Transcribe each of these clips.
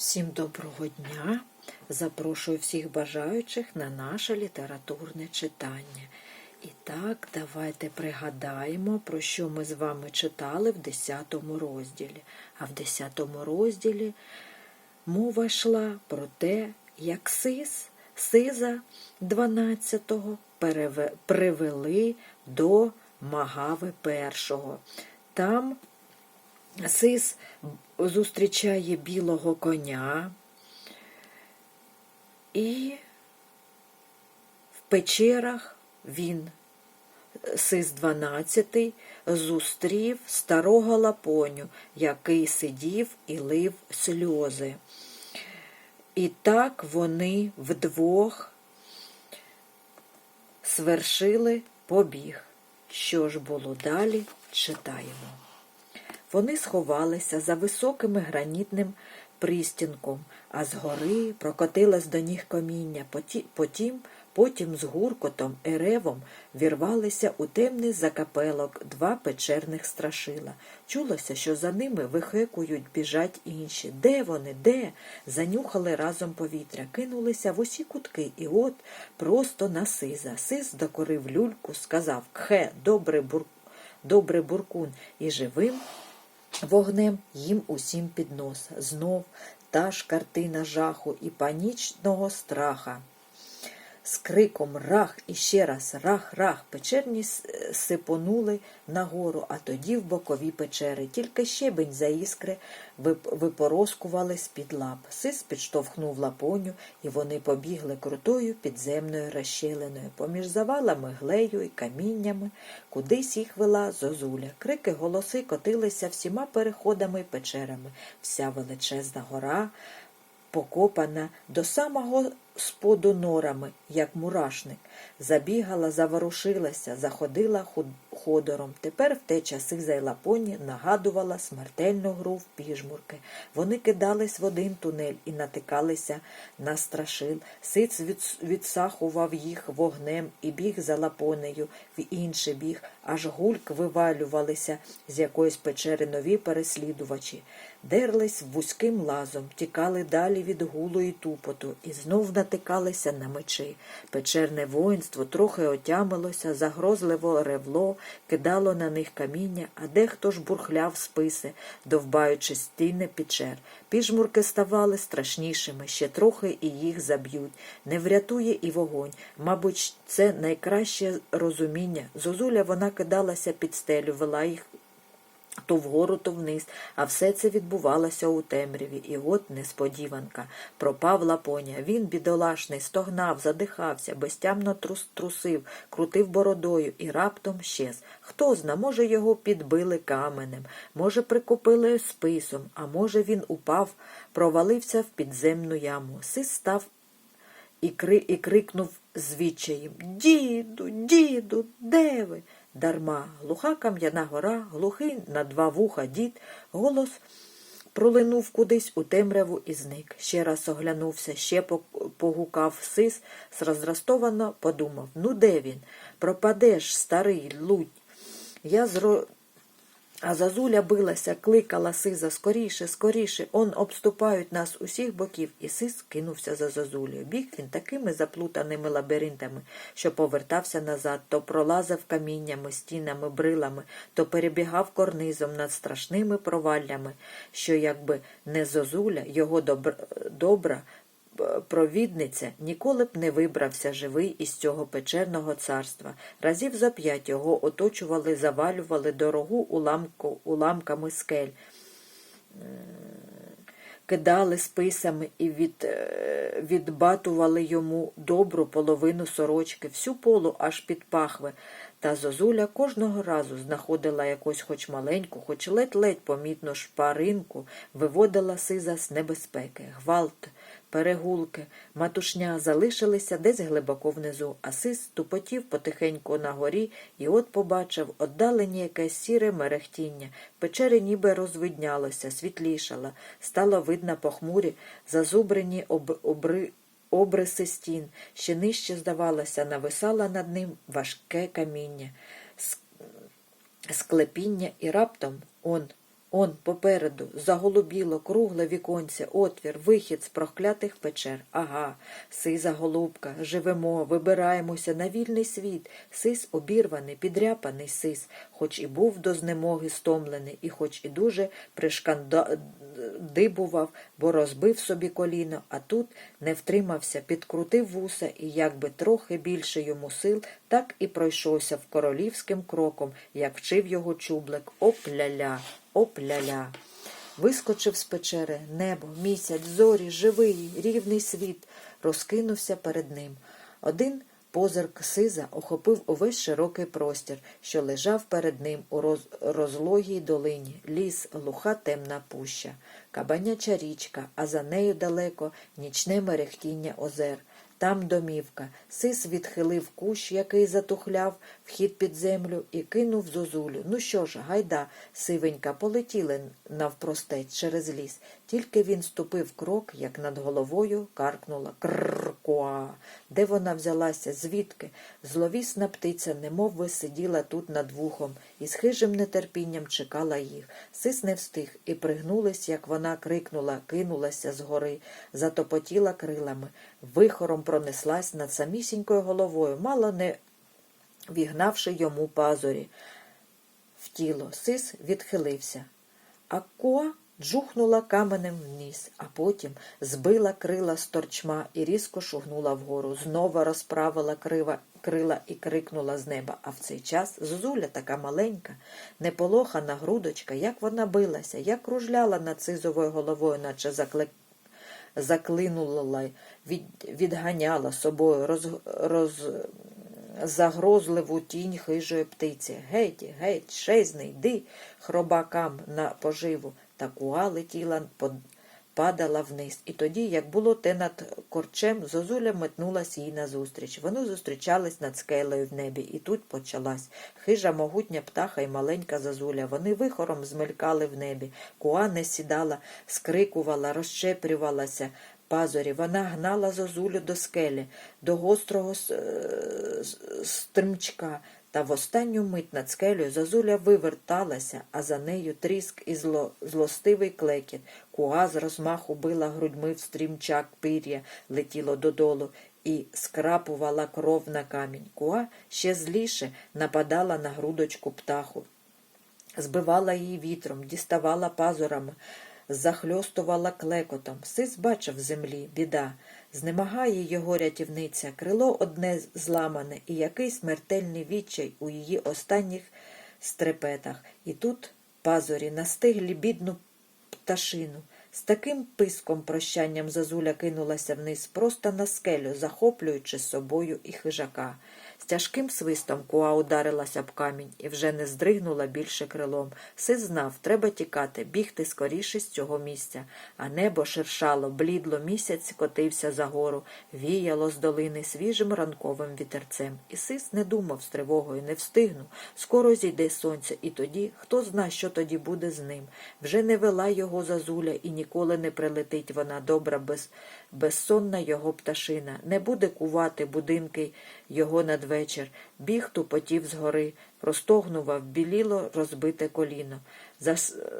Всім доброго дня! Запрошую всіх бажаючих на наше літературне читання. І так, давайте пригадаємо, про що ми з вами читали в 10 розділі. А в 10 розділі мова йшла про те, як Сис, Сиза 12-го переве- привели до Магави першого. Там Сис зустрічає білого коня і в печерах він, Сис 12, зустрів старого лапоню, який сидів і лив сльози. І так вони вдвох свершили побіг. Що ж було далі, читаємо. Вони сховалися за високим гранітним пристінком, а згори прокотилось до них коміння. Потім, потім з гуркотом і ревом вірвалися у темний закапелок два печерних страшила. Чулося, що за ними вихекують, біжать інші. Де вони? Де? Занюхали разом повітря, кинулися в усі кутки, і от просто на сиза. Сиз докорив люльку, сказав Кхе, добрий бур... добрий буркун, і живим Вогнем їм усім під нос. Знов та ж картина жаху і панічного страха. З криком рах і ще раз рах, рах. Печерні сипонули нагору, а тоді в бокові печери. Тільки щебень за іскри випороскували з-під лап. Сис підштовхнув лапоню, і вони побігли крутою підземною розщелиною. Поміж завалами глею і каміннями кудись їх вела зозуля. Крики, голоси котилися всіма переходами й печерами. Вся величезна гора покопана до самого споду норами, як мурашник. Забігала, заворушилася, заходила ходором. Тепер в те часи зайлапоні нагадувала смертельну гру в піжмурки. Вони кидались в один тунель і натикалися на страшил. Сиц відсахував їх вогнем і біг за лапонею в інший біг, аж гульк вивалювалися з якоїсь печери нові переслідувачі. Дерлись вузьким лазом, тікали далі від гулу і тупоту, і знов натикалися на мечі. Печерне воїнство трохи отямилося, загрозливо ревло, кидало на них каміння, а дехто ж бурхляв списи, довбаючи стіни печер. Піжмурки ставали страшнішими, ще трохи і їх заб'ють. Не врятує і вогонь. Мабуть, це найкраще розуміння. Зозуля вона кидалася під стелю, вела їх то вгору, то вниз, а все це відбувалося у темряві. І от несподіванка. Пропав лапоня. Він, бідолашний, стогнав, задихався, безтямно трус трусив, крутив бородою і раптом щез. Хто зна, може, його підбили каменем, може, прикупили списом, а може, він упав, провалився в підземну яму. Сис став і, кри, і крикнув з відчаєм Діду, діду, де ви? Дарма, глуха кам'яна гора, глухий на два вуха дід, голос пролинув кудись у темряву і зник. Ще раз оглянувся, ще погукав сис, розрастовано подумав Ну де він? Пропадеш, старий лудь. Я зро... А зазуля билася, кликала сиза скоріше, скоріше, он обступають нас усіх боків, і сис кинувся за зазулею. Біг він такими заплутаними лабіринтами, що повертався назад, то пролазив каміннями, стінами, брилами, то перебігав корнизом над страшними проваллями, що, якби не зозуля, його добра провідниця ніколи б не вибрався живий із цього печерного царства. Разів за п'ять його оточували, завалювали дорогу уламку, уламками скель, кидали списами і від, е, відбатували йому добру половину сорочки, всю полу аж під пахви. Та зозуля кожного разу знаходила якусь хоч маленьку, хоч ледь-ледь помітну шпаринку, виводила сиза з небезпеки. Гвалт, перегулки, матушня залишилися десь глибоко внизу, а сис тупотів потихеньку на горі і от побачив отдалені якесь сіре мерехтіння. Печери ніби розвиднялося, світлішало, стало видно похмурі, зазубрені об, обри, обриси стін, ще нижче, здавалося, нависало над ним важке каміння, склепіння, і раптом он Он попереду заголубіло кругле віконце, отвір, вихід з проклятих печер. Ага, сиза голубка, живемо, вибираємося на вільний світ. Сис обірваний, підряпаний сис, хоч і був до знемоги стомлений, і хоч і дуже пришкандибував, бо розбив собі коліно, а тут не втримався, підкрутив вуса і, якби трохи більше йому сил, так і пройшовся в королівським кроком, як вчив його чублик. Оп-ля-ля, оп-ля-ля. Вискочив з печери, небо, місяць, зорі, живий, рівний світ розкинувся перед ним. Один позирк сиза охопив увесь широкий простір, що лежав перед ним у роз... розлогій долині, ліс, глуха темна пуща, кабаняча річка, а за нею далеко нічне мерехтіння озер. Там домівка. Сис відхилив кущ, який затухляв вхід під землю, і кинув зозулю. Ну що ж, гайда, сивенька, полетіли навпростець через ліс. Тільки він ступив крок, як над головою каркнула крркуа. Де вона взялася? Звідки? Зловісна птиця, немов би сиділа тут над вухом, і з хижим нетерпінням чекала їх. Сис не встиг, і пригнулись, як вона крикнула, кинулася згори, затопотіла крилами, вихором пронеслась над самісінькою головою, мало не вігнавши йому пазурі. В тіло сис відхилився, а коа джухнула каменем вниз, а потім збила крила з торчма і різко шугнула вгору, знову розправила крива, крила і крикнула з неба. А в цей час Зозуля така маленька, неполохана грудочка, як вона билася, як кружляла над сизовою головою, наче заклик заклинула, від, відганяла собою роз, роз, загрозливу тінь хижої птиці. Геть, геть, шезни, йди хробакам на поживу. Та куа летіла, падала вниз. І тоді, як було те над корчем, зозуля метнулась їй назустріч. Вони зустрічались над скелею в небі, і тут почалась. Хижа, могутня птаха і маленька зозуля. Вони вихором змелькали в небі. Куа не сідала, скрикувала, розщеплювалася. Пазорі вона гнала зозулю до скелі, до гострого стримчка, та в останню мить над скелею зозуля виверталася, а за нею тріск і зло, злостивий клекіт. Куа з розмаху била грудьми в стрімчак пир'я, летіло додолу і скрапувала кров на камінь. Куа ще зліше нападала на грудочку птаху, збивала її вітром, діставала пазурами захльостувала клекотом. Сис бачив землі, біда. Знемагає його рятівниця, крило одне зламане і який смертельний відчай у її останніх стрепетах. І тут пазурі настиглі бідну пташину. З таким писком прощанням зазуля кинулася вниз просто на скелю, захоплюючи собою і хижака. З тяжким свистом куа ударилася б камінь і вже не здригнула більше крилом. Сис знав, треба тікати, бігти скоріше з цього місця. А небо шершало, блідло, місяць котився за гору, віяло з долини свіжим ранковим вітерцем. І сис не думав з тривогою, не встигну. Скоро зійде сонце, і тоді хто зна, що тоді буде з ним. Вже не вела його зазуля, і ніколи не прилетить вона добра, без, безсонна його пташина, не буде кувати будинки його надвечір. Біг тупотів згори, простогнував, біліло розбите коліно,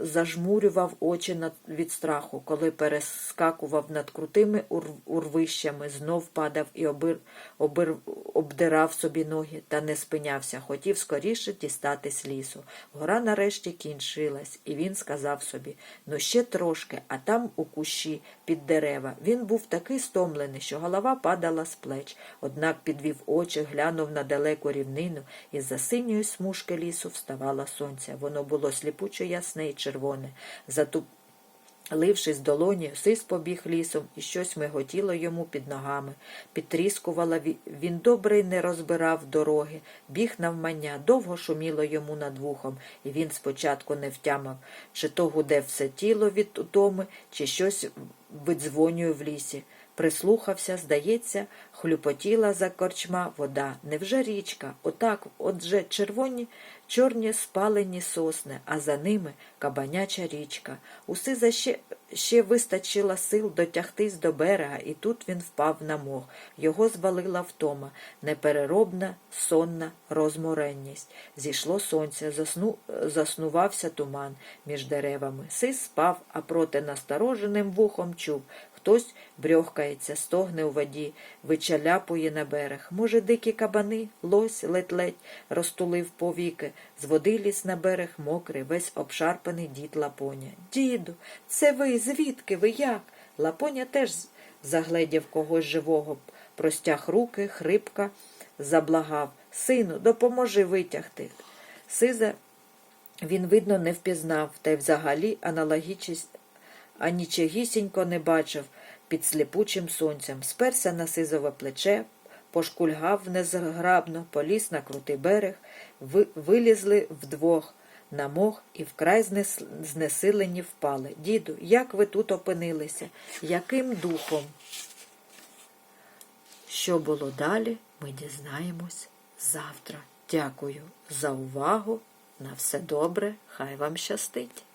зажмурював очі від страху, коли перескакував над крутими ур... урвищами, знов падав і обир... Обир... обдирав собі ноги та не спинявся, хотів скоріше дістатись лісу. Гора нарешті кінчилась, і він сказав собі ну ще трошки, а там у кущі під дерева. Він був такий стомлений, що голова падала з плеч, однак підвів очі, глянув на далеку рівнину, і за смужки лісу вставало сонце. Воно було сліпуче ясне і червоне. Затуплившись долоні, сис побіг лісом, і щось миготіло йому під ногами. Підтріскувала він добре не розбирав дороги, біг навмання, довго шуміло йому над вухом, і він спочатку не втямав, чи то гуде все тіло від утоми, чи щось видзвонює в лісі. Прислухався, здається, хлюпотіла за корчма вода. Невже річка? Отак, отже, червоні, чорні спалені сосни, а за ними кабаняча річка. У Сиза ще, ще вистачило сил дотягтись до берега, і тут він впав на мох. Його звалила втома, непереробна, сонна розморенність. Зійшло сонце, засну, заснувався туман між деревами. Сис спав, а проти настороженим вухом чув. Хтось брьохкається, стогне у воді, вичаляпує на берег. Може, дикі кабани, лось ледь-ледь розтулив повіки. З води ліз на берег мокрий, весь обшарпаний дід Лапоня. Діду, це ви, звідки ви як? Лапоня теж загледів когось живого, простяг руки, хрипка, заблагав. Сину, допоможи витягти. Сиза він, видно, не впізнав, та й взагалі аналогічність а нічогісінько не бачив під сліпучим сонцем. Сперся на сизове плече, пошкульгав незграбно, поліз на крутий берег, ви, вилізли вдвох на мох і вкрай знес, знесилені впали. Діду, як ви тут опинилися? Яким духом? Що було далі, ми дізнаємось завтра. Дякую за увагу. На все добре, хай вам щастить.